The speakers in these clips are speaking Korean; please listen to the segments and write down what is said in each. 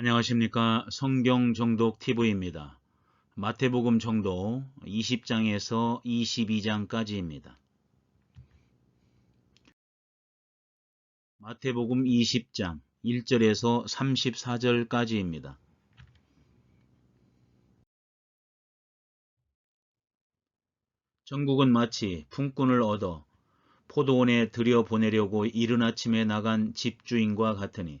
안녕하십니까 성경정독 TV입니다. 마태복음 정도 20장에서 22장까지입니다. 마태복음 20장 1절에서 34절까지입니다. 정국은 마치 품꾼을 얻어 포도원에 들여보내려고 이른 아침에 나간 집주인과 같으니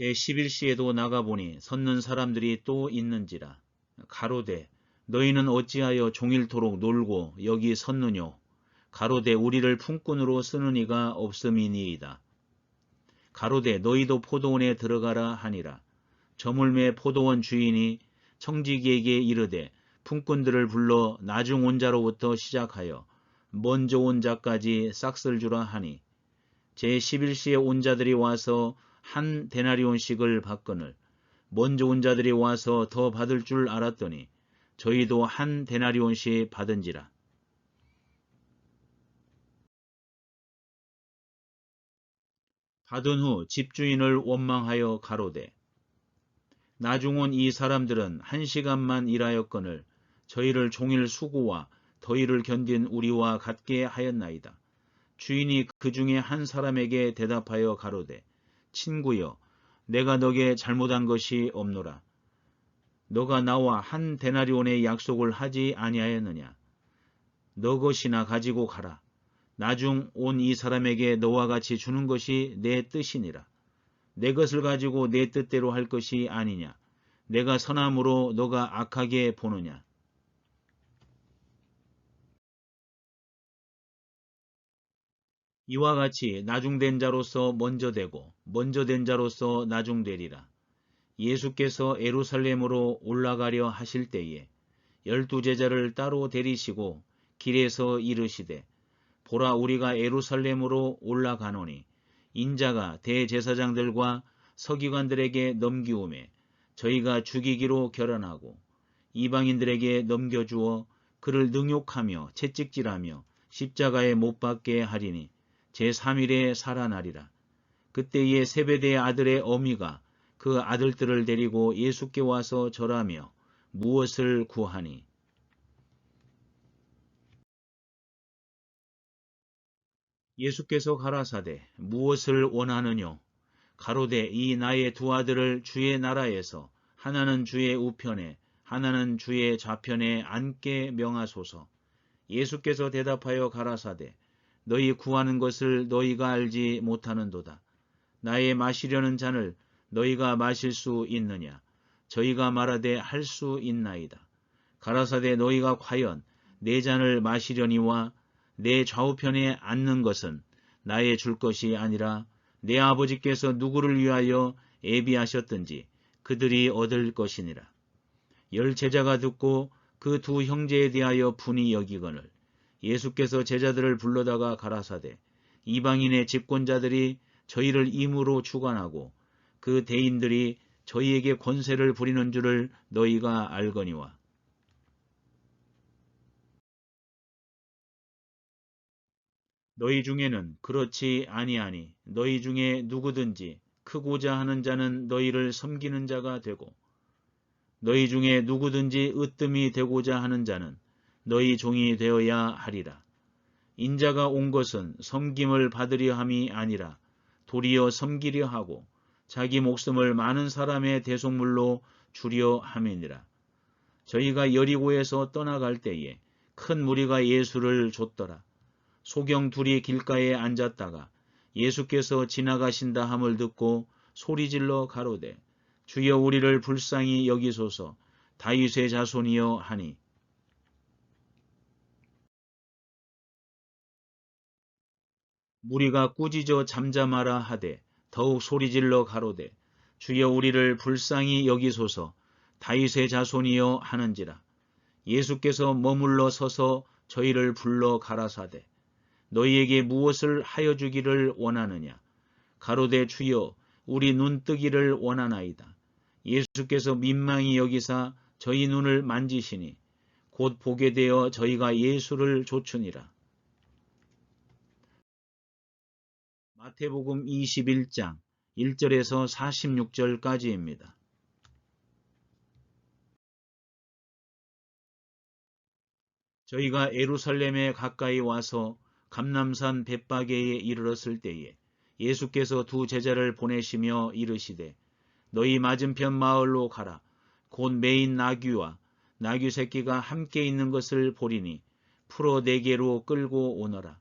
제11시에도 나가보니 섰는 사람들이 또 있는지라 가로되 너희는 어찌하여 종일토록 놀고 여기 섰느뇨 가로되 우리를 품꾼으로 쓰는 이가 없음이니이다. 가로되 너희도 포도원에 들어가라 하니라. 저물매 포도원 주인이 청지기에게 이르되 품꾼들을 불러 나중 온 자로부터 시작하여 먼저 온 자까지 싹쓸 주라 하니 제11시에 온 자들이 와서 한 데나리온씩을 받거늘 먼저 온 자들이 와서 더 받을 줄 알았더니 저희도 한 데나리온씩 받은지라. 받은 후 집주인을 원망하여 가로되 나중 온 이 사람들은 한 시간만 일하였거늘 저희를 종일 수고와 더위를 견딘 우리와 같게 하였나이다. 주인이 그 중에 한 사람에게 대답하여 가로되 친구여 내가 너게 잘못한 것이 없노라. 너가 나와 한 데나리온의 약속을 하지 아니하였느냐. 너 것이나 가지고 가라. 나중 온 이 사람에게 너와 같이 주는 것이 내 뜻이니라. 내 것을 가지고 내 뜻대로 할 것이 아니냐. 내가 선함으로 너가 악하게 보느냐. 이와 같이 나중된 자로서 먼저 되고 먼저 된 자로서 나중되리라. 예수께서 에루살렘으로 올라가려 하실 때에 열두 제자를 따로 데리시고 길에서 이르시되 보라 우리가 에루살렘으로 올라가노니 인자가 대제사장들과 서기관들에게 넘기오매 저희가 죽이기로 결언하고 이방인들에게 넘겨주어 그를 능욕하며 채찍질하며 십자가에 못 박게 하리니 제3일에 살아나리라. 그때에 세베대의 아들의 어미가 그 아들들을 데리고 예수께 와서 절하며 무엇을 구하니? 예수께서 가라사대 무엇을 원하느뇨? 가로되 이 나의 두 아들을 주의 나라에서 하나는 주의 우편에 하나는 주의 좌편에 앉게 명하소서. 예수께서 대답하여 가라사대 너희 구하는 것을 너희가 알지 못하는도다. 나의 마시려는 잔을 너희가 마실 수 있느냐? 저희가 말하되 할 수 있나이다. 가라사대 너희가 과연 내 잔을 마시려니와 내 좌우편에 앉는 것은 나의 줄 것이 아니라 내 아버지께서 누구를 위하여 예비하셨든지 그들이 얻을 것이니라. 열 제자가 듣고 그 두 형제에 대하여 분이 여기거늘 예수께서 제자들을 불러다가 가라사대 이방인의 집권자들이 저희를 임으로 주관하고 그 대인들이 저희에게 권세를 부리는 줄을 너희가 알거니와. 너희 중에는 그렇지 아니하니 너희 중에 누구든지 크고자 하는 자는 너희를 섬기는 자가 되고 너희 중에 누구든지 으뜸이 되고자 하는 자는 너희 종이 되어야 하리라. 인자가 온 것은 섬김을 받으려 함이 아니라 도리어 섬기려 하고 자기 목숨을 많은 사람의 대속물로 주려 함이니라. 저희가 여리고에서 떠나갈 때에 큰 무리가 예수를 줬더라. 소경 둘이 길가에 앉았다가 예수께서 지나가신다 함을 듣고 소리질러 가로되 주여 우리를 불쌍히 여기소서 다윗의 자손이여 하니 무리가 꾸짖어 잠잠하라 하되 더욱 소리질러 가로되 주여 우리를 불쌍히 여기소서 다윗의 자손이여 하는지라. 예수께서 머물러 서서 저희를 불러 가라사대 너희에게 무엇을 하여 주기를 원하느냐? 가로대 주여 우리 눈뜨기를 원하나이다. 예수께서 민망히 여기사 저희 눈을 만지시니 곧 보게 되어 저희가 예수를 조추니라 마태복음 21장 1절에서 46절까지입니다. 저희가 에루살렘에 가까이 와서 감남산 벳바게에 이르렀을 때에 예수께서 두 제자를 보내시며 이르시되 너희 맞은편 마을로 가라 곧 메인 나귀와 나귀 새끼가 함께 있는 것을 보리니 풀어 내게로 끌고 오너라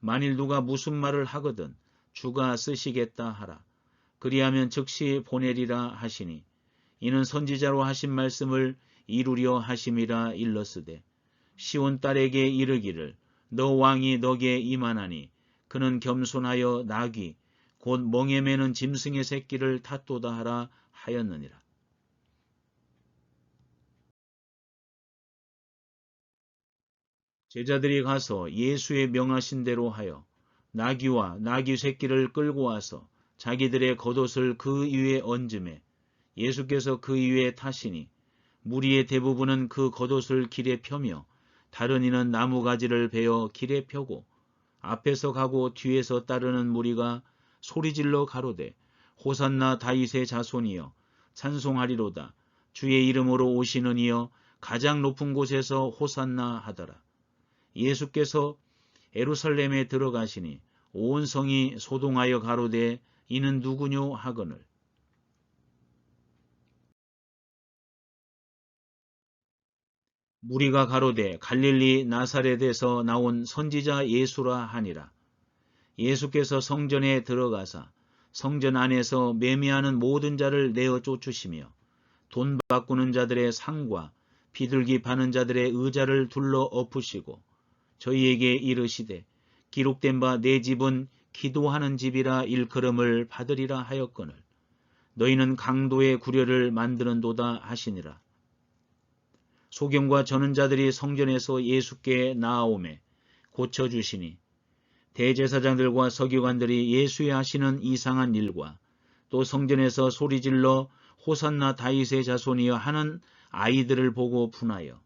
만일 누가 무슨 말을 하거든 주가 쓰시겠다 하라 그리하면 즉시 보내리라 하시니 이는 선지자로 하신 말씀을 이루려 하심이라 일렀으되 시온 딸에게 이르기를 너 왕이 너게 이만하니 그는 겸손하여 나귀 곧 멍에 매는 짐승의 새끼를 탓도다 하라 하였느니라. 제자들이 가서 예수의 명하신 대로 하여 나귀와 나귀 새끼를 끌고 와서 자기들의 겉옷을 그 위에 얹음에 예수께서 그 위에 타시니 무리의 대부분은 그 겉옷을 길에 펴며 다른 이는 나무가지를 베어 길에 펴고 앞에서 가고 뒤에서 따르는 무리가 소리질러 가로되 호산나 다윗의 자손이여 찬송하리로다 주의 이름으로 오시는 이여 가장 높은 곳에서 호산나 하더라. 예수께서 에루살렘에 들어가시니 온 성이 소동하여 가로되 이는 누구뇨 하거늘 무리가 가로되 갈릴리 나사렛에서 나온 선지자 예수라 하니라. 예수께서 성전에 들어가사 성전 안에서 매매하는 모든 자를 내어 쫓으시며 돈 바꾸는 자들의 상과 비둘기 파는 자들의 의자를 둘러 엎으시고 저희에게 이르시되 기록된 바 내 집은 기도하는 집이라 일컬음을 받으리라 하였거늘 너희는 강도의 구려를 만드는도다 하시니라. 소경과 전은자들이 성전에서 예수께 나아오매 고쳐주시니 대제사장들과 서기관들이 예수의 하시는 이상한 일과 또 성전에서 소리질러 호산나 다윗의 자손이여 하는 아이들을 보고 분하여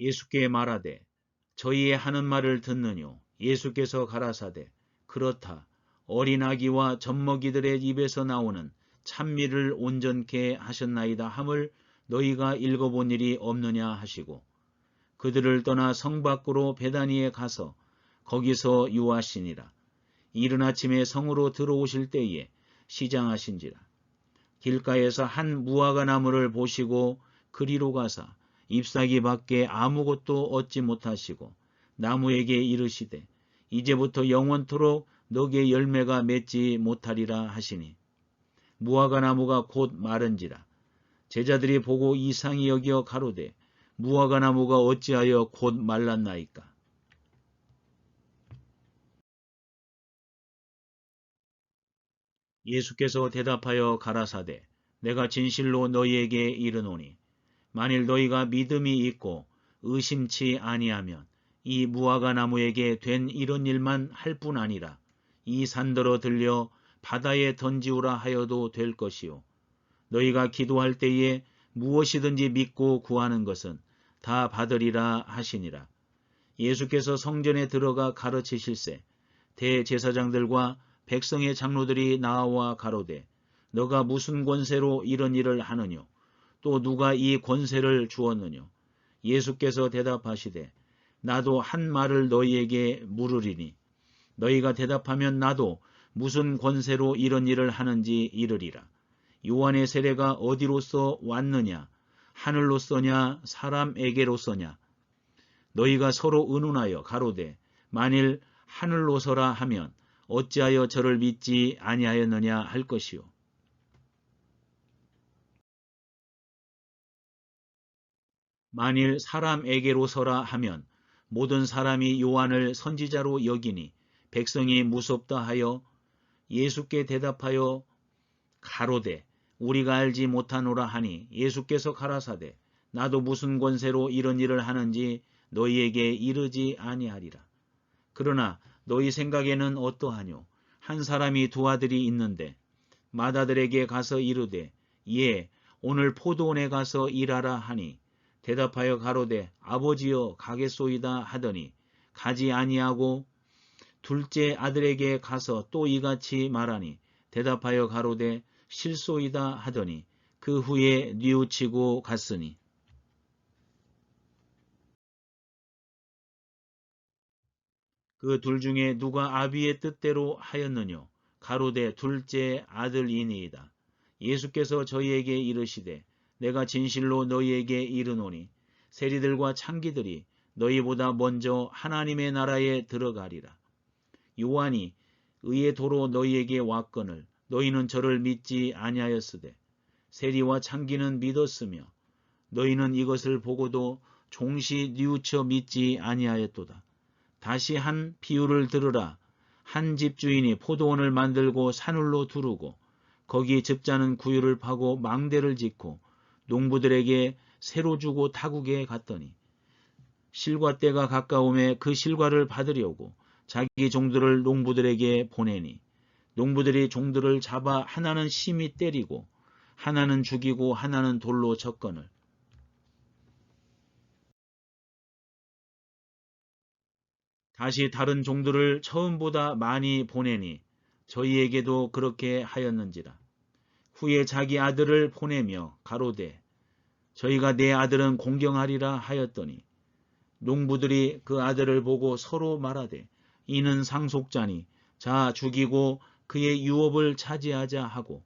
예수께 말하되 저희의 하는 말을 듣느뇨 예수께서 가라사대 그렇다 어린 아기와 젖먹이들의 입에서 나오는 찬미를 온전케 하셨나이다 함을 너희가 읽어본 일이 없느냐 하시고 그들을 떠나 성 밖으로 베다니에 가서 거기서 유하시니라. 이른 아침에 성으로 들어오실 때에 시장하신지라. 길가에서 한 무화과 나무를 보시고 그리로 가사 잎사귀 밖에 아무것도 얻지 못하시고 나무에게 이르시되 이제부터 영원토록 너게 열매가 맺지 못하리라 하시니 무화과 나무가 곧 마른지라. 제자들이 보고 이상히 여겨 가로되 무화과 나무가 어찌하여 곧 말랐나이까? 예수께서 대답하여 가라사대 내가 진실로 너희에게 이르노니 만일 너희가 믿음이 있고 의심치 아니하면 이 무화과 나무에게 된 이런 일만 할 뿐 아니라 이 산더러 들려 바다에 던지우라 하여도 될 것이요. 너희가 기도할 때에 무엇이든지 믿고 구하는 것은 다 받으리라 하시니라. 예수께서 성전에 들어가 가르치실세 대제사장들과 백성의 장로들이 나와 가로되 너가 무슨 권세로 이런 일을 하느뇨 또 누가 이 권세를 주었느뇨? 예수께서 대답하시되 나도 한 말을 너희에게 물으리니 너희가 대답하면 나도 무슨 권세로 이런 일을 하는지 이르리라. 요한의 세례가 어디로서 왔느냐? 하늘로서냐? 사람에게로서냐? 너희가 서로 의논하여 가로되 만일 하늘로서라 하면 어찌하여 저를 믿지 아니하였느냐 할 것이요. 만일 사람에게로서라 하면 모든 사람이 요한을 선지자로 여기니 백성이 무섭다 하여 예수께 대답하여 가로되 우리가 알지 못하노라 하니 예수께서 가라사대 나도 무슨 권세로 이런 일을 하는지 너희에게 이르지 아니하리라. 그러나 너희 생각에는 어떠하뇨? 한 사람이 두 아들이 있는데 맏아들에게 가서 이르되 예 오늘 포도원에 가서 일하라 하니 대답하여 가로되 아버지여 가겠소이다 하더니 가지 아니하고 둘째 아들에게 가서 또 이같이 말하니 대답하여 가로되 실소이다 하더니 그 후에 뉘우치고 갔으니 그 둘 중에 누가 아비의 뜻대로 하였느뇨 가로되 둘째 아들이니이다. 예수께서 저희에게 이르시되 내가 진실로 너희에게 이르노니 세리들과 창기들이 너희보다 먼저 하나님의 나라에 들어가리라. 요한이 의의 도로 너희에게 왔거늘 너희는 저를 믿지 아니하였으되 세리와 창기는 믿었으며 너희는 이것을 보고도 종시 뉘우쳐 믿지 아니하였도다. 다시 한 비유를 들으라. 한 집주인이 포도원을 만들고 산울로 두르고 거기 즙자는 구유를 파고 망대를 짓고 농부들에게 새로 주고 타국에 갔더니 실과 때가 가까움에 그 실과를 받으려고 자기 종들을 농부들에게 보내니 농부들이 종들을 잡아 하나는 심히 때리고 하나는 죽이고 하나는 돌로 쳤거늘 다시 다른 종들을 처음보다 많이 보내니 저희에게도 그렇게 하였는지라. 후에 자기 아들을 보내며 가로되 저희가 내 아들은 공경하리라 하였더니 농부들이 그 아들을 보고 서로 말하되 이는 상속자니 자 죽이고 그의 유업을 차지하자 하고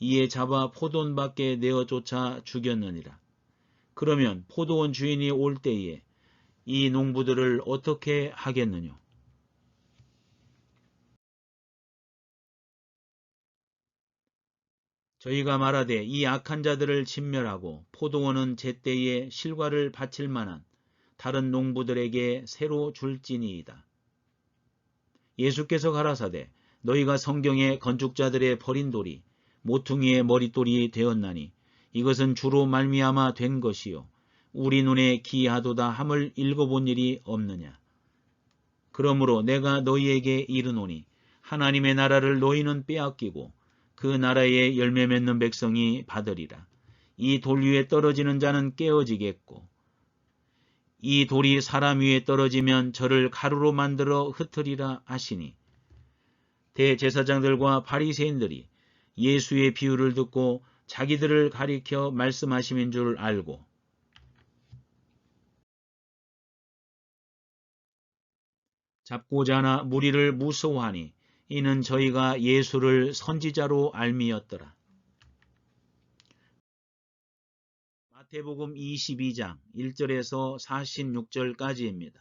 이에 잡아 포도원 밖에 내어 쫓아 죽였느니라. 그러면 포도원 주인이 올 때에 이 농부들을 어떻게 하겠느냐? 저희가 말하되 이 악한 자들을 진멸하고 포도원은 제때에 실과를 바칠 만한 다른 농부들에게 새로 줄지니이다. 예수께서 가라사대 너희가 성경의 건축자들의 버린 돌이 모퉁이의 머릿돌이 되었나니 이것은 주로 말미암아 된 것이요 우리 눈에 기하도다 함을 읽어본 일이 없느냐. 그러므로 내가 너희에게 이르노니 하나님의 나라를 너희는 빼앗기고 그 나라에 열매 맺는 백성이 받으리라. 이 돌 위에 떨어지는 자는 깨어지겠고 이 돌이 사람 위에 떨어지면 저를 가루로 만들어 흩으리라 하시니 대제사장들과 바리새인들이 예수의 비유를 듣고 자기들을 가리켜 말씀하심인 줄 알고 잡고자 하나 무리를 무서워하니 이는 저희가 예수를 선지자로 알미였더라. 마태복음 22장 1절에서 46절까지입니다.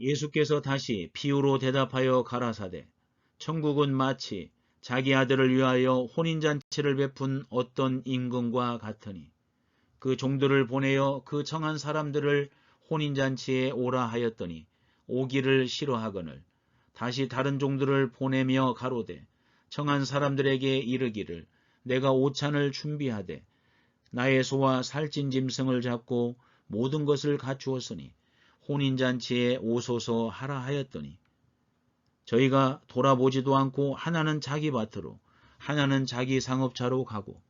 예수께서 다시 비유로 대답하여 가라사대 천국은 마치 자기 아들을 위하여 혼인잔치를 베푼 어떤 임금과 같으니 그 종들을 보내어 그 청한 사람들을 혼인잔치에 오라 하였더니 오기를 싫어하거늘 다시 다른 종들을 보내며 가로되 청한 사람들에게 이르기를 내가 오찬을 준비하되 나의 소와 살찐 짐승을 잡고 모든 것을 갖추었으니 혼인잔치에 오소서 하라 하였더니 저희가 돌아보지도 않고 하나는 자기 밭으로 하나는 자기 상업차로 가고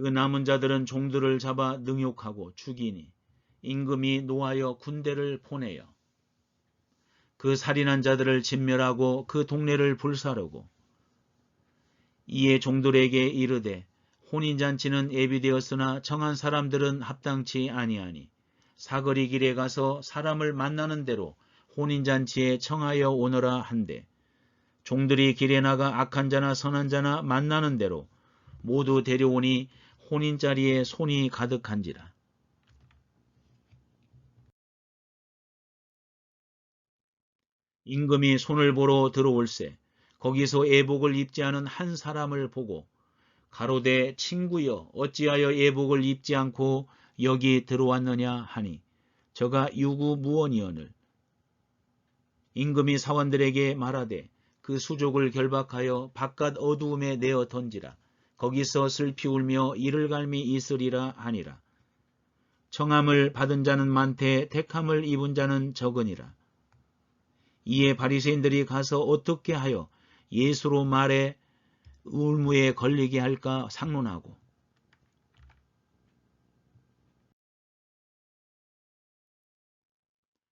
그 남은 자들은 종들을 잡아 능욕하고 죽이니 임금이 노하여 군대를 보내어 그 살인한 자들을 진멸하고 그 동네를 불사르고 이에 종들에게 이르되 혼인잔치는 예비되었으나 정한 사람들은 합당치 아니하니 사거리 길에 가서 사람을 만나는 대로 혼인잔치에 청하여 오너라 한데 종들이 길에 나가 악한 자나 선한 자나 만나는 대로 모두 데려오니 혼인자리에 손이 가득한지라. 임금이 손을 보러 들어올세 거기서 애복을 입지 않은 한 사람을 보고 가로되 친구여 어찌하여 예복을 입지 않고 여기 들어왔느냐 하니 저가 유구무원이언을 임금이 사원들에게 말하되 그 수족을 결박하여 바깥 어두움에 내어 던지라 거기서 슬피 울며 이를 갈미 있으리라 하니라. 청함을 받은 자는 많되 택함을 입은 자는 적으니라. 이에 바리새인들이 가서 어떻게 하여 예수로 말해 울무에 걸리게 할까 상론하고.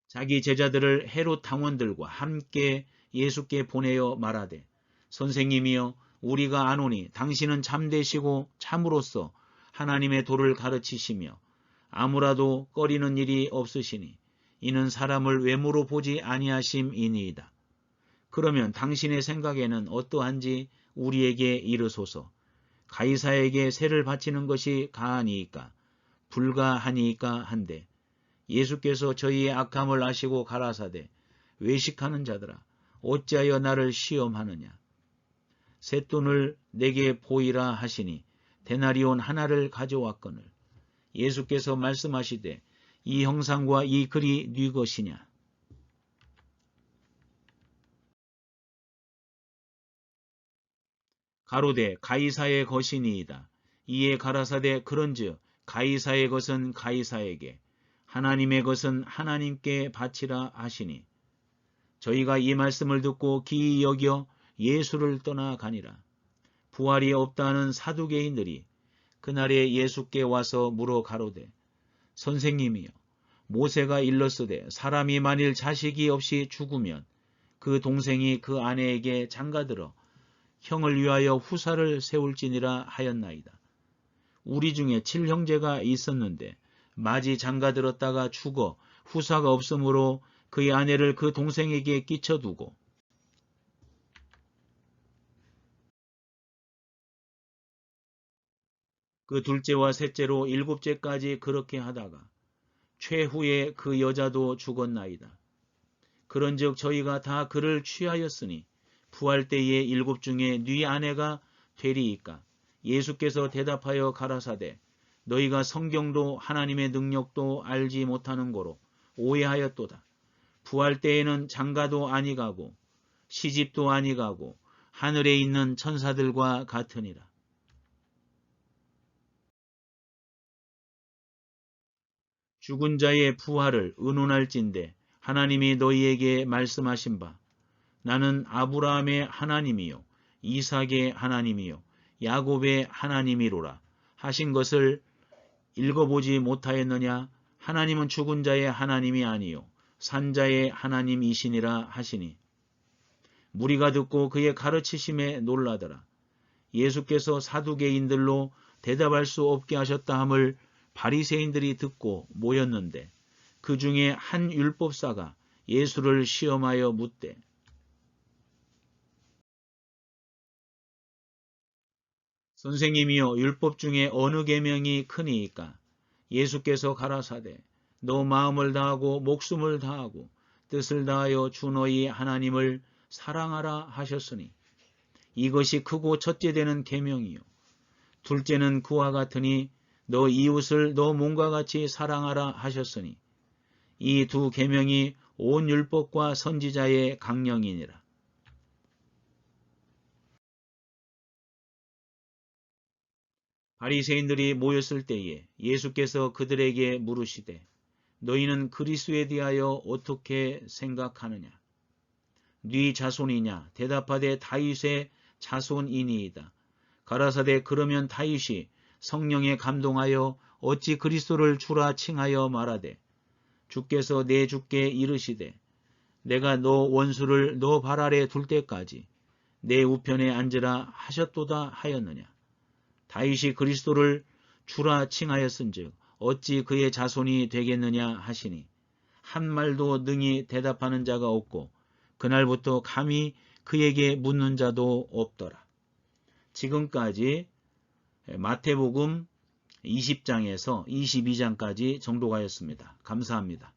자기 제자들을 헤롯 당원들과 함께 예수께 보내어 말하되 선생님이여 우리가 아노니 당신은 참되시고 참으로써 하나님의 도를 가르치시며 아무라도 꺼리는 일이 없으시니 이는 사람을 외모로 보지 아니하심이니이다. 그러면 당신의 생각에는 어떠한지 우리에게 이르소서. 가이사에게 세를 바치는 것이 가하니이까 불가하니이까 한데 예수께서 저희의 악함을 아시고 가라사대 외식하는 자들아 어찌하여 나를 시험하느냐 셋돈을 내게 보이라 하시니 데나리온 하나를 가져왔거늘. 예수께서 말씀하시되 이 형상과 이 글이 네 것이냐? 가로되 가이사의 것이니이다. 이에 가라사대 그런즉 가이사의 것은 가이사에게 하나님의 것은 하나님께 바치라 하시니. 저희가 이 말씀을 듣고 기이 여겨 예수를 떠나가니라. 부활이 없다는 사두개인들이 그날에 예수께 와서 물어 가로되 선생님이여 모세가 일렀으되 사람이 만일 자식이 없이 죽으면 그 동생이 그 아내에게 장가들어 형을 위하여 후사를 세울지니라 하였나이다. 우리 중에 칠형제가 있었는데 마지 장가들었다가 죽어 후사가 없으므로 그의 아내를 그 동생에게 끼쳐두고 그 둘째와 셋째로 일곱째까지 그렇게 하다가 최후에 그 여자도 죽었나이다. 그런즉 저희가 다 그를 취하였으니 부활 때에 일곱 중에 네 아내가 되리이까 예수께서 대답하여 가라사대 너희가 성경도 하나님의 능력도 알지 못하는 거로 오해하였도다. 부활 때에는 장가도 아니가고 시집도 아니가고 하늘에 있는 천사들과 같으니라. 죽은 자의 부활을 의논할진대 하나님이 너희에게 말씀하신 바 나는 아브라함의 하나님이요 이삭의 하나님이요 야곱의 하나님이로라 하신 것을 읽어보지 못하였느냐? 하나님은 죽은 자의 하나님이 아니요 산자의 하나님이시니라 하시니. 무리가 듣고 그의 가르치심에 놀라더라. 예수께서 사두개인들로 대답할 수 없게 하셨다 함을 바리새인들이 듣고 모였는데 그 중에 한 율법사가 예수를 시험하여 묻되 선생님이여 율법 중에 어느 계명이 크니이까? 예수께서 가라사대 너 마음을 다하고 목숨을 다하고 뜻을 다하여 주 너희 하나님을 사랑하라 하셨으니 이것이 크고 첫째 되는 계명이요. 둘째는 그와 같으니 너 이웃을 너 몸과 같이 사랑하라 하셨으니 이 두 계명이 온 율법과 선지자의 강령이니라 바리새인들이 모였을 때에 예수께서 그들에게 물으시되 너희는 그리스에 대하여 어떻게 생각하느냐? 네 자손이냐? 대답하되 다윗의 자손이니이다. 가라사대 그러면 다윗이 성령에 감동하여 어찌 그리스도를 주라 칭하여 말하되 주께서 내 주께 이르시되 내가 너 원수를 너 발 아래 둘 때까지 내 우편에 앉으라 하셨도다 하였느냐. 다윗이 그리스도를 주라 칭하였은즉 어찌 그의 자손이 되겠느냐 하시니 한 말도 능히 대답하는 자가 없고 그날부터 감히 그에게 묻는 자도 없더라. 지금까지 마태복음 20장에서 22장까지 정도가였습니다. 감사합니다.